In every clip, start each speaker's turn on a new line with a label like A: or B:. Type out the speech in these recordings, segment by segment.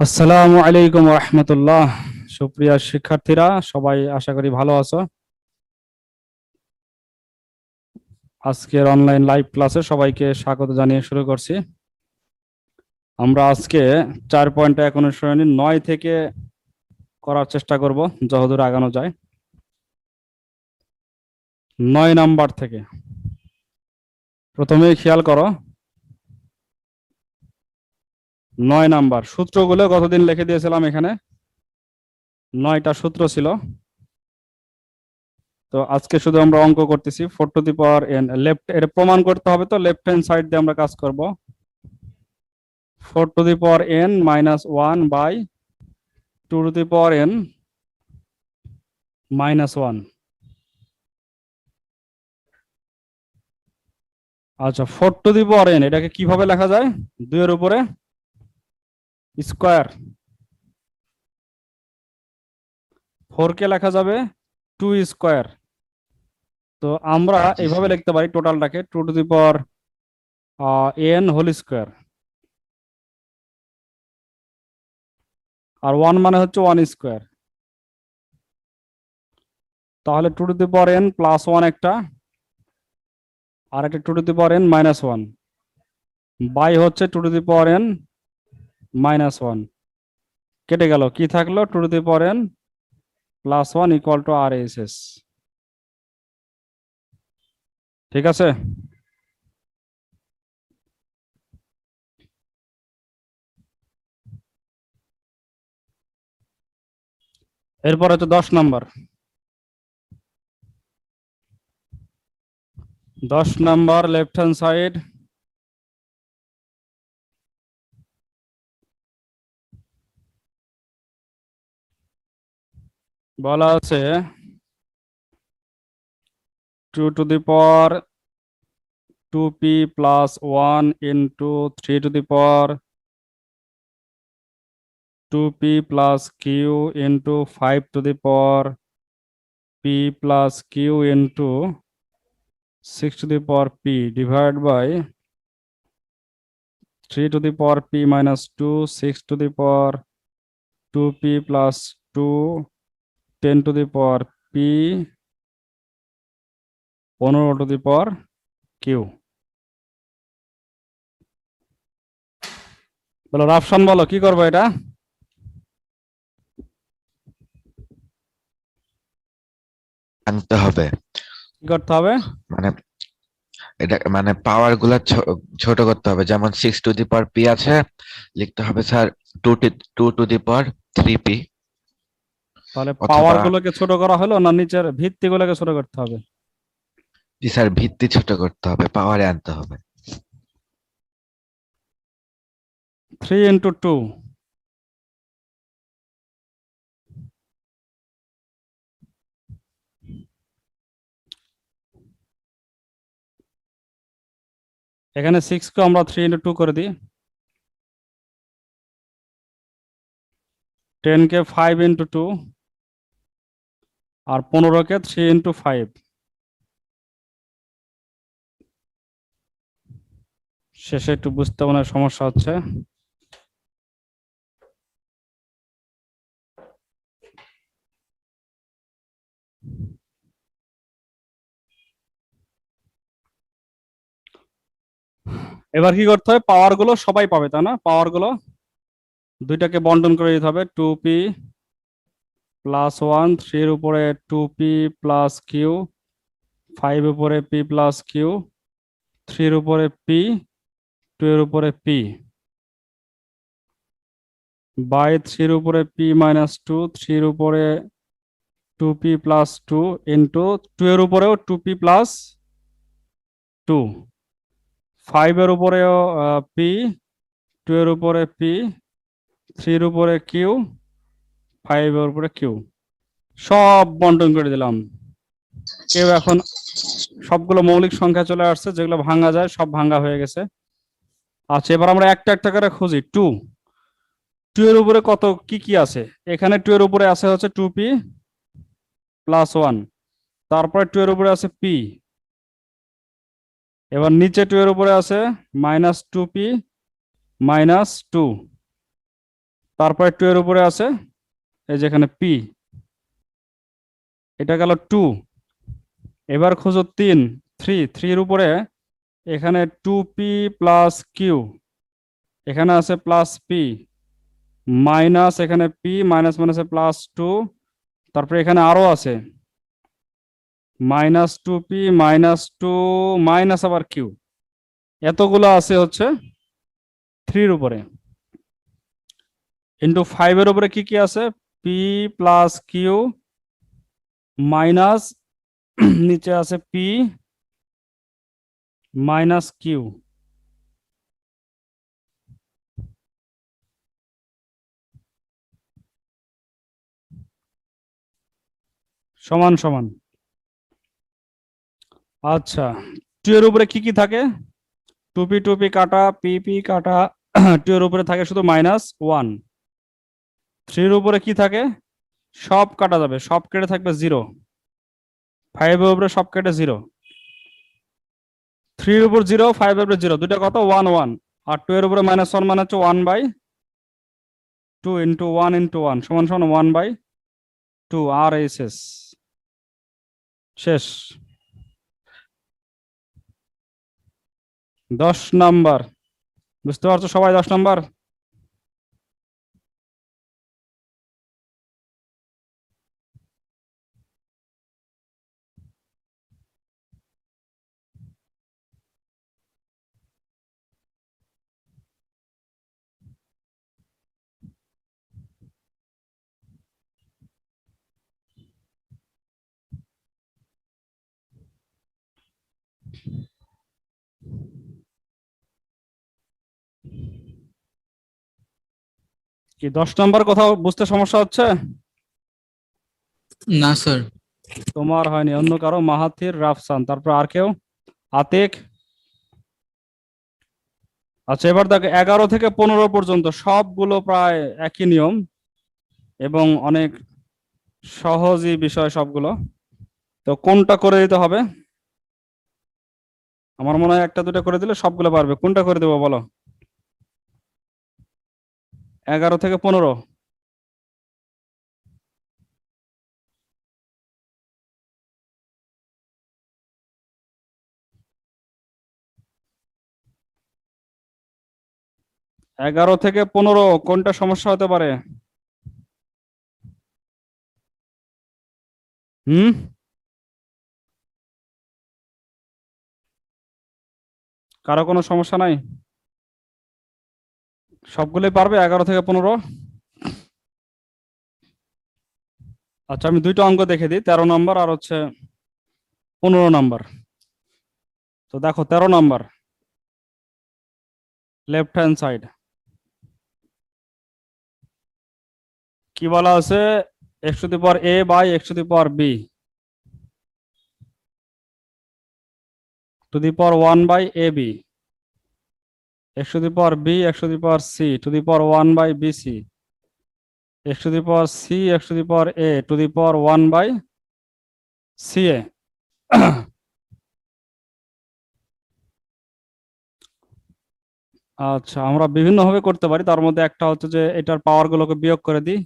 A: আসসালামু আলাইকুম রহমতুল্লাহ। সুপ্রিয় শিক্ষার্থীরা, সবাই আশা করি ভালো আছো। আজকের অনলাইন লাইভ ক্লাসে সবাইকে স্বাগত জানিয়ে শুরু করছি। আমরা আজকে চার পয়েন্ট এক অনুসরণী নয় থেকে করার চেষ্টা করব, যতদূর আগানো যায়। নয় নাম্বার থেকে। প্রথমেই খেয়াল করো নয় নাম্বার। সূত্রগুলো গতদিন লিখে দিয়েছিলাম এখানে? নয়টা সূত্র ছিল। তো আজকে শুধু আমরা অঙ্ক করতেছি। Four to the power n left এটা প্রমাণ করতে হবে তো লেফট হ্যান্ড সাইড দিয়ে আমরা কাজ করব। Four to the power n minus one by two to the power n minus one আচ্ছা four to the power n এটাকে কীভাবে লেখা যায়? দুইয়ের উপরে। স্কোয়ার। ফোর কে লেখা যাবে টু স্কোয়ার তো আমরা এইভাবে লিখতে পারি টোটালটাকে two to the power n whole square R one মানে হচ্ছে ওয়ান স্কোয়ার তাহলে two to the power n plus one একটা আর একটা two to the power n minus one by হচ্ছে two to the power n minus one কেটে গেল, কি থাকল? Two to the power n plus one equal to R S S ঠিক আছে? এরপর হচ্ছে দশ নাম্বার। দশ নাম্বার লেফট হ্যান্ড সাইড বলা আছে two to the power two p plus one into three to the power two p plus q into five to the power p plus q into six to the power p divide by three to the power p minus two six to the power two p plus two ten to the power p পনেরো to the power q বলো রাফসান বলো কি করব এটা?
B: আনতে হবে।
A: কি করতে হবে?
B: মানে এটা মানে পাওয়ারগুলা ছোট করতে হবে। যেমন six to the power p আছে লিখতে হবে sir two two to the power three p
A: তাহলে পাওয়ার গুলোকে ছোট করা হলো না নিচের ভিত্তি গুলোকে ছোট করতে হবে?
B: জি স্যার ভিত্তি ছোট করতে হবে পাওয়ারে আনতে হবে।
A: থ্রি ইন্টু টু এখানে সিক্স কে আমরা থ্রি ইন্টু টু করে দিই। টেন কে ফাইভ ইন্টু টু আর পনেরো কে থ্রি ইন্টু ফাইভ শেষে একটু বুঝতে মনে সমস্যা হচ্ছে। এবার কি করতে হবে পাওয়ারগুলো সবাই পাবে, তাই না? পাওয়ারগুলো। দুইটাকে বন্টন করে দিতে হবে। টু পি প্লাস ওয়ান থ্রির উপরে two p plus q five উপরে পি প্লাস কিউ থ্রির উপরে পি টু এর উপরে পি বাই থ্রির উপরে পি মাইনাস টু থ্রির উপরে two p plus two into two এর উপরেও টু পি প্লাস টু ফাইভের উপরেও পি টু এর উপরে পি থ্রির উপরে কিউ ফাইভের উপরে কিউ সব বন্টন করে দিলাম। কেউ এখন সবগুলো মৌলিক সংখ্যা চলে আসছে, যেগুলো ভাঙা যায়, সব ভাঙা হয়ে গেছে। আচ্ছা এবার আমরা একটা একটা করে খুঁজি। টু টু এর উপরে কত, কি কি আছে? এখানে টু এর উপরে আছে হচ্ছে টু পি প্লাস ওয়ান তারপরে টু এর উপরে আছে পি এবার নিচে টু এর উপরে আছে minus two p minus two তারপরে টু এর উপরে আছে এই যেখানে পি এটা গেল টু এবার খোঁজো তিন থ্রি থ্রির উপরে এখানে টু পি প্লাস কিউ এখানে আছে প্লাস পি মাইনাস এখানে পি মাইনাস মাইনাসে প্লাস টু তারপরে এখানে আরও আছে minus two p minus two minus আবার কিউ এতগুলো আছে হচ্ছে থ্রির উপরে। ইন্টু ফাইভের উপরে কি কি আছে? পি প্লাস কিউ মাইনাস নিচে আছে পি মাইনাস কিউ সমান সমান। আচ্ছা টু এর উপরে কি কি থাকে? টুপি টুপি কাটা পিপি কাটা টু এর উপরে থাকে শুধু মাইনাস ওয়ান থ্রির উপরে কি থাকে? সব কাটা যাবে, সব কেটে থাকবে জিরো। ফাইভের উপরে সব কেটে জিরো। থ্রির উপর জিরো ফাইভের উপরে জিরো। দুটা কত? ওয়ান ওয়ান আর টু এর উপরে মাইনাস ওয়ান মানে হচ্ছে one by two into one into one সমান সমান ওয়ান বাই টু আর এই শেষ শেষ। দশ নাম্বার। বুঝতে পারছ সবাই দশ নাম্বার? কি দশ নাম্বার কোথাও বুঝতে সমস্যা হচ্ছে?
C: না স্যার।
A: তোমার হয়নি অন্য কারও? মাহাথির রাফসান। তারপর আর কেউ? আতিক? আচ্ছা এবার দেখো এগারো থেকে পনেরো পর্যন্ত সবগুলো প্রায় একই নিয়ম এবং অনেক সহজই বিষয় সবগুলো। তো কোনটা করে দিতে হবে? আমার মনে হয় একটা দুটো করে দিলে সবগুলো পারবে কোনটা করে দেবো বলো? এগারো থেকে পনেরো। এগারো থেকে পনেরো, কোনটা সমস্যা হতে পারে? হুম? কারও কোনো সমস্যা নাই? সবগুলোই পারবে এগারো থেকে পনেরো? আচ্ছা আমি দুইটা অঙ্ক দেখে দিই, তেরো নম্বর আর হচ্ছে পনেরো নম্বর। তো দেখো, তেরো নম্বর। লেফট হ্যান্ড সাইড কি বলা আছে? X to the a by x to the b to the power one by a b x to the power b x to the power c to the power 1 by bc x to the power c x to the power a to the power 1 by ca আচ্ছা আমরা বিভিন্নভাবে করতে পারি। তার মধ্যে একটা হচ্ছে যে এটার পাওয়ার গুলোকে বিয়োগ করে দিই।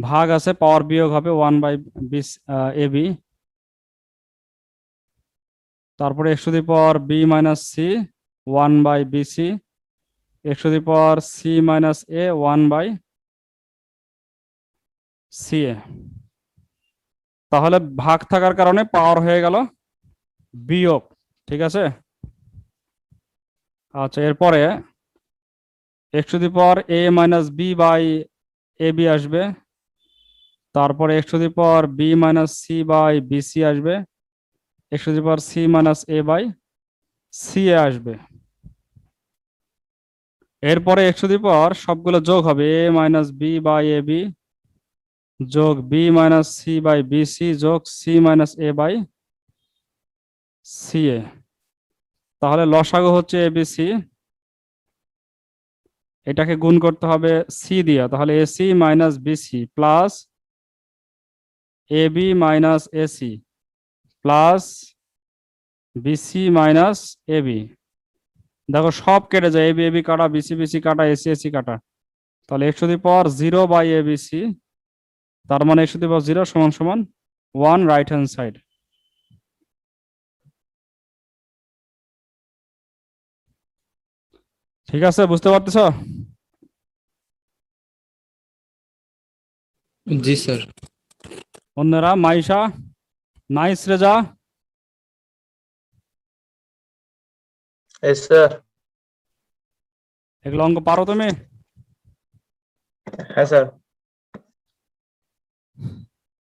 A: ভাগ আছে, পাওয়ার বিয়োগ হবে one by b a b. তারপরে x to the power b minus c one by b c x to the power c minus a, one by c a. তাহলে ভাগ থাকার কারণে পাওয়ার হয়ে গেল বিয়োগ, ঠিক আছে? আচ্ছা এরপরে x to the power a minus b by a b আসবে, তারপরে x to the power b minus c by b c আসবে, x to the power c minus a by c a আসবে। এরপরে এক্স টু দি সবগুলো যোগ হবে a minus b by a b যোগ b minus c by b c যোগ c minus a by c a তাহলে লসাগু হচ্ছে এ বি সি এটাকে গুণ করতে হবে সি দিয়ে। তাহলে AC minus BC plus A B minus AC plus BC minus AB দেখো সব কেটে যায় এবি এবি কাটা বিসি বিসি কাটা এসি এসি কাটা। তাহলে x to the power zero by A B C তার মানে x to the power zero সমান সমান ওয়ান রাইট হ্যান্ড সাইড ঠিক আছে বুঝতে পারতেছ?
C: জি স্যার।
A: অন্যরা মাইশা নাইস রেজা।
D: Yes, স্যার
A: এগুলো অঙ্ক পারো তুমি
D: হ্যাঁ স্যার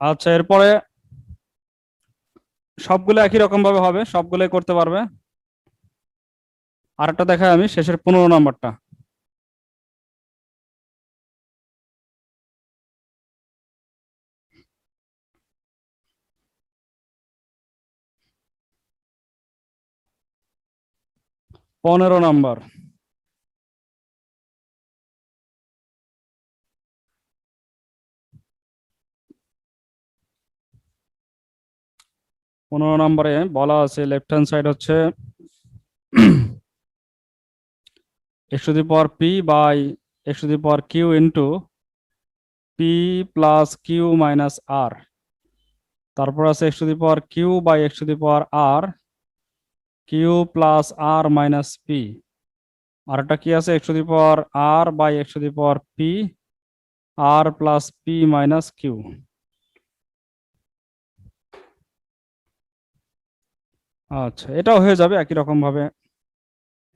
A: আচ্ছা এরপরে সবগুলো একই রকম ভাবে হবে সবগুলোই করতে পারবে। আরেকটা দেখাই আমি শেষের পনেরো নাম্বারটা। পনেরো নাম্বার। পনেরো নম্বরে বলা আছে লেফট হ্যান্ড সাইড হচ্ছে x to the power P by x to the power Q into P plus Q minus R তারপর আছে x to the power Q by x to the power R Q plus R minus P আর একটা কি আছে? X to the power R by x to the power P R plus P minus Q আচ্ছা এটাও হয়ে যাবে একই রকম ভাবে।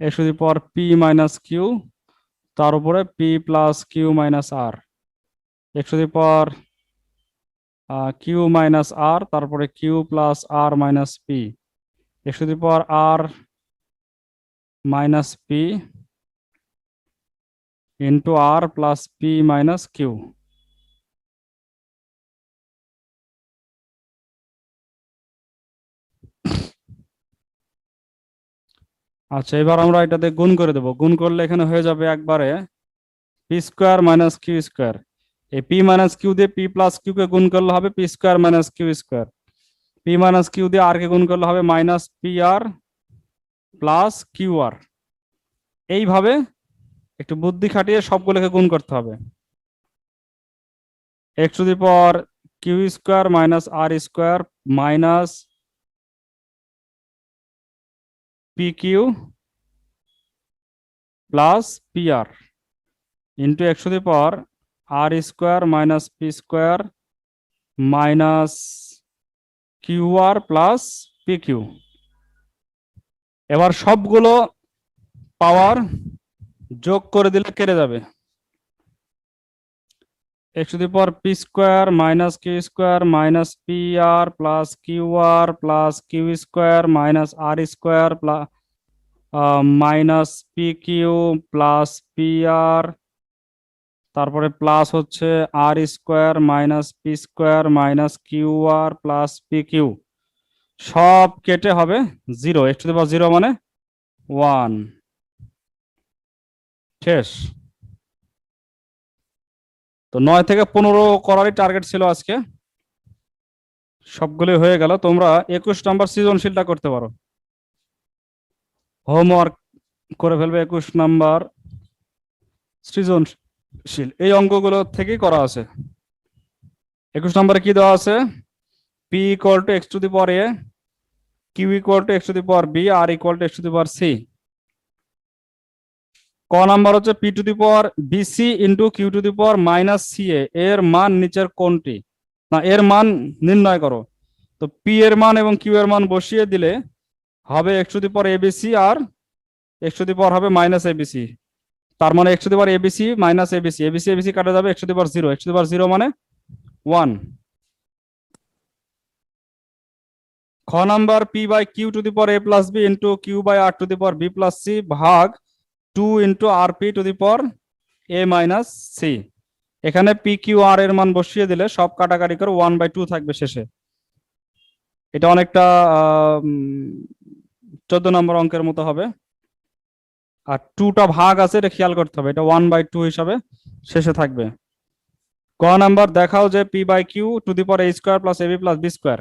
A: X to the power P minus Q তার উপরে P plus Q minus R x to the power Q minus R তারপরে Q plus R minus P x to the power R minus P into R plus P minus Q আচ্ছা এবার আমরা এটাতে গুণ করে দেবো। গুণ করলে এখানে হয়ে যাবে একবারে P square minus Q square এই পি মাইনাস কিউ দিয়ে পি প্লাস কিউ কে গুণ করলে হবে P square minus Q square P minus Q দিয়ে আর কে গুণ করলে হবে minus P R plus Q R এইভাবে একটু বুদ্ধি খাটিয়ে সবগুলোকে গুণ করতে হবে। X to the power Q square minus R square minus P Q plus P R into x the পর R square minus P square minus Q R plus P Q এবার সবগুলো পাওয়ার যোগ করে দিলে কেটে যাবে। X to the power P square minus Q square minus P R plus Q R plus Q square minus R square plus minus P Q plus P R তারপরে plus হচ্ছে R square minus P square minus Q R plus P Q সব কেটে হবে zero x to the zero মানে one শেষ। তো নয় থেকে পনেরো করারই টার্গেট ছিল আজকে। সবগুলি হয়ে গেল। তোমরা একুশ নম্বর সৃজনশীলটা করতে পারো। হোমওয়ার্ক করে ফেলবে একুশ নাম্বার সৃজনশীল এই অঙ্কগুলো থেকেই করা আছে। একুশ নম্বরে কি দেওয়া আছে? P equal to x to the power A Q equal to x to the power B R equal to x to the power C ক নাম্বার হচ্ছে P to the power BC into Q to the power minus C A এর মান নিচের কোনটি? না, এর মান নির্ণয় করো। তো পি এর মান এবং কিউ এর মান বসিয়ে দিলে হবে x to the power ABC R x to the power হবে মাইনাস এবিসি তার মানে x to the ABC minus ABC ABC ABC কাটা যাবে x to the zero x to the zero মানে ওয়ান খ number P by Q to the power A plus B into Q by R to the power B plus C ভাগ to into R P to the power A minus C এখানে P Q R এর মান বসিয়ে দিলে সব কাটাকাটি করে one by two থাকবে শেষে। এটা অনেকটা চোদ্দ নম্বর অঙ্কের মতো হবে। আর টুটা ভাগ আছে এটা খেয়াল করতে হবে। এটা ওয়ান বাই টু হিসাবে শেষে থাকবে। ক নাম্বার দেখাও যে P by Q to the পর A square plus AB plus B square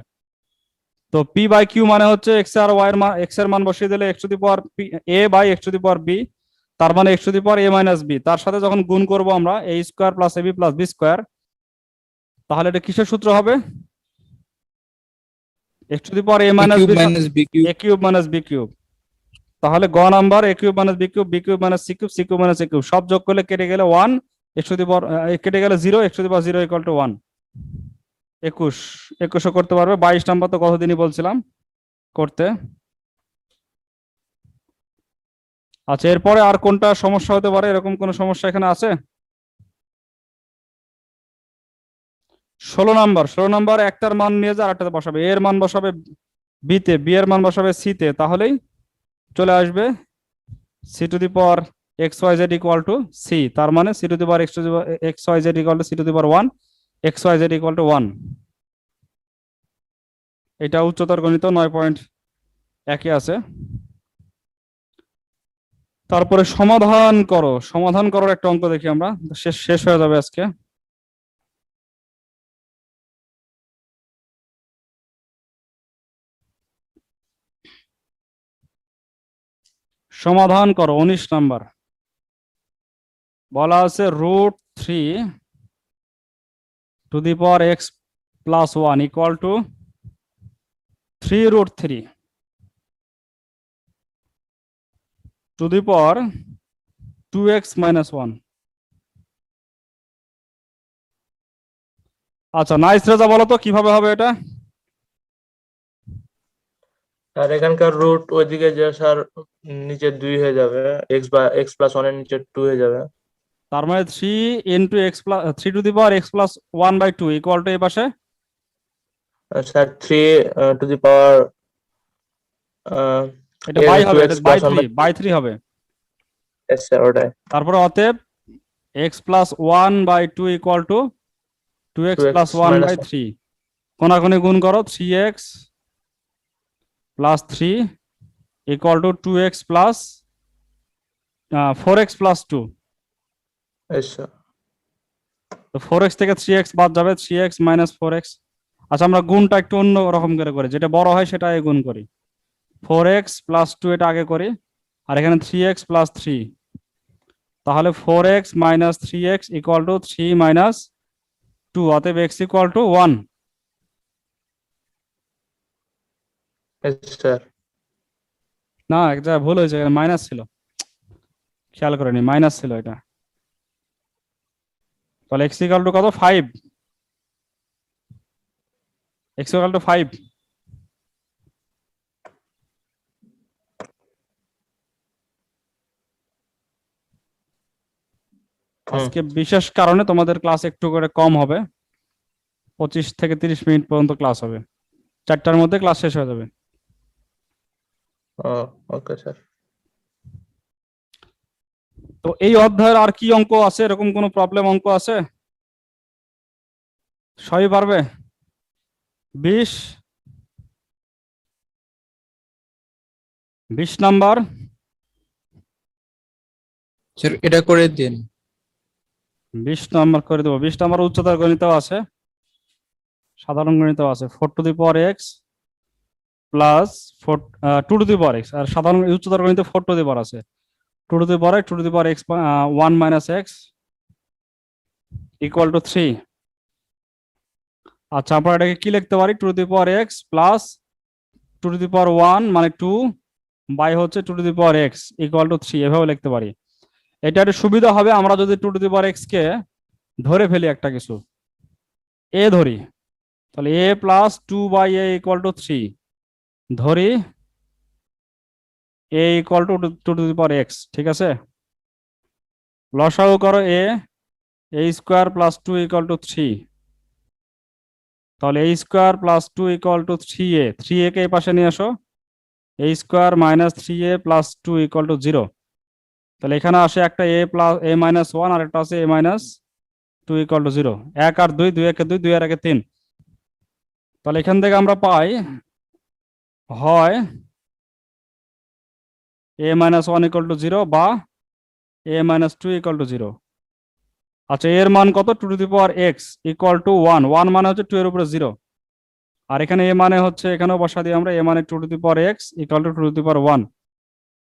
A: তো পি বাই কিউ মানে হচ্ছে এক্স আর ওয়াই এর মান এক্সের মান বসিয়ে দিলে x to the power A by x to the power B তার মানে x to the power A minus B তার সাথে যখন গুণ করব আমরা A square plus A B plus B square তাহলে এটা কিসের সূত্র হবে? X to the power A minus B cube minus B cube তাহলে গ number A minus B cube B cube minus C cube C cube minus A cube, সব যোগ করলে কেটে গেলে one x to the power কেটে গেলে zero x to the power zero equal to one একুশ, একুশও করতে পারবে। বাইশ নাম্বার তো কতদিনই বলছিলাম? করতে। আচ্ছা এরপরে আর কোনটা সমস্যা হতে পারে? এরকম কোন সমস্যা এখানে আছে? ষোলো নাম্বার ষোলো নাম্বার একটার মান নিয়ে যা আরেকটাতে বসাবে। এর মান বসাবে বিতে বি এর মান বসাবে সিতে তাহলেই চলে আসবে। C to the power x y z equal to C তার মানে C to the power x x y z equal to C to the power one x y z equal to one এটা উচ্চতর গণিত নয় point একে আছে। তারপরে সমাধান করো। সমাধান করার একটা অঙ্ক দেখি আমরা। শেষ শেষ হয়ে যাবে আজকে। সমাধান করো, উনিশ নাম্বার। বলা আছে root three to the power x plus one equal to three root three to the power two x minus one আচ্ছা নাইস রেজা বলো তো, কীভাবে হবে এটা?
D: আর এখানকার রুট ওইদিকে যে স্যার নিচে দুই হয়ে যাবে এক্স বা এক্স প্লাস ওয়ানের নিচে টু হয়ে যাবে।
A: তার মানে three into x plus three to the power x plus one by two equal to এই পাশে?
D: Sir three to the power
A: এটা বাই হবে এটা বাই থ্রি বাই থ্রি হবে।
D: স্যার ওটাই।
A: তারপরে অতএব x plus one by two equal to two x plus one by. Three কোনাকুনি গুণ করো three x plus 3 equal to 2x plus uh, 4x plus 2
D: yes sir
A: তো 4x থেকে 3x বাদ যাবে 3x minus 4x আচ্ছা আমরা গুণটা একটু অন্য রকম করে করি যেটা বড় হয় সেটা আগে গুণ করি 4x plus 2 এটা আগে করি আর এখানে 3x plus 3 তাহলে 4x minus 3x equal to 3 minus 2 অতএব x equal to
D: 1 স্যার
A: না জায়গায় ভুল হয়েছে মাইনাস ছিল। খেয়াল করেনি মাইনাস ছিল এটা। তাহলে এক্স ইকুয়াল টু কত? Five x equal to five আজকে বিশেষ কারণে তোমাদের ক্লাস একটু করে কম হবে। পঁচিশ থেকে তিরিশ মিনিট পর্যন্ত ক্লাস হবে। চারটার মধ্যে ক্লাস শেষ হয়ে যাবে।
D: Okay sir.
A: তো এই অধ্যায়ের আর কি অঙ্ক আছে? এরকম কোনো প্রবলেম অঙ্ক আছে? সবই পারবে? বিশ। বিশ নাম্বার।
C: স্যার এটা করে দিন।
A: বিশ নাম্বার করে দেবো। বিশ নাম্বার উচ্চতার গণিতও আছে। সাধারণ গণিতও আছে। Four to the power x plus four two to the power x আর সাধারণ উচ্চতার গণিতে ফোর টু দি পাওয়ার আছে। Two to the power two to the power x one minus x equal to three আচ্ছা আমরা এটাকে কি লিখতে পারি? Two to the power x plus two to the power one মানে টু বাই হচ্ছে two to the power x equal to three এভাবে লিখতে পারি। এটা একটা সুবিধা হবে, আমরা যদি two to the power x কে ধরে ফেলি একটা কিছু। এ ধরি। তাহলে A plus two by A equal to three ধরি A equal to two to the power x ঠিক আছে? লসাগু করো A A square plus two equal to three তাহলে A square plus two equal to three A three A কে এই পাশে নিয়ে আসো। A square minus three A plus two equal to zero তাহলে এখানে আসে একটা A plus A minus one আর একটা আছে A minus two equal to zero এক আর দুই দুই একে দুই দুই আর একে তিন। তাহলে এখান থেকে আমরা পাই হয় A minus one equal to zero বা A minus two equal to zero আচ্ছা এর মান কত? Two to the power x equal to one one মানে হচ্ছে টু এর উপরে জিরো আর এখানে এ মানে হচ্ছে, এখানেও বসা দিই আমরা এ মানে two to the power x equal to two to the power one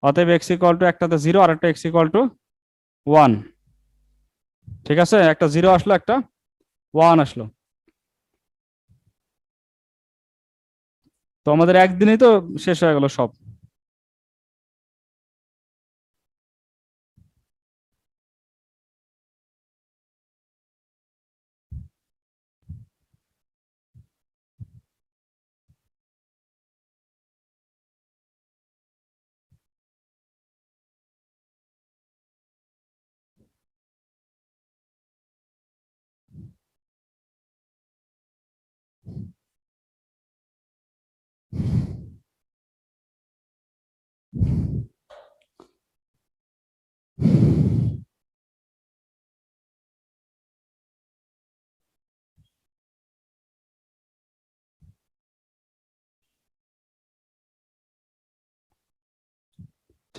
A: অতএব এক্স ইকুয়াল টু একটাতে জিরো আর একটা এক্স ইকুয়াল টু ওয়ান ঠিক আছে? একটা জিরো আসলো, একটা ওয়ান আসলো। তো আমাদের একদিনেই তো শেষ হয়ে গেল সব।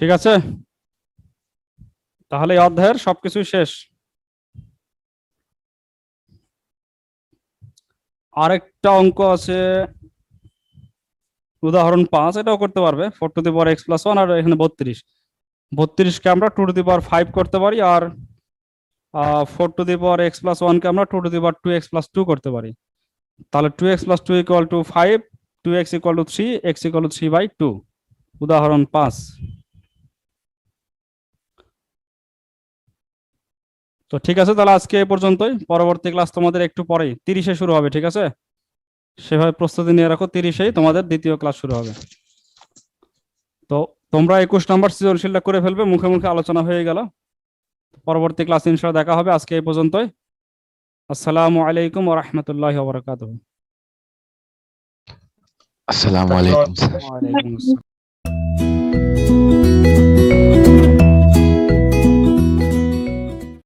A: ঠিক আছে? তাহলে অধ্যায়ের সবকিছুই শেষ। আরেকটা অঙ্ক আছে। উদাহরণ পাঁচ, এটাও করতে পারবে। Four to the power x plus one আর এখানে বত্রিশ। বত্রিশকে আমরা two to the power five করতে পারি, আর four to the power x plus ওয়ানকে আমরা two to the power two x plus two করতে পারি। তাহলে two x plus two equal to five two x equal to three x equal to three by two উদাহরণ পাঁচ। তো ঠিক আছে তাহলে আজকে এই পর্যন্তই। পরবর্তী ক্লাস তোমাদের একটু পরেই তিরিশে শুরু হবে ঠিক আছে? সেভাবে প্রস্তুতি নিয়ে রাখো তিরিশেই তোমাদের দ্বিতীয় ক্লাস শুরু হবে। তো তোমরা একুশ নম্বর সৃজনশীলটা করে ফেলবে মুখে মুখে আলোচনা হয়ে গেল। পরবর্তী ক্লাস ইনশাল্লাহ দেখা হবে আজকে এই পর্যন্তই। আসসালামু আলাইকুম ওয়া রাহমাতুল্লাহি ওয়া
B: আসসালামু আলাইকুম।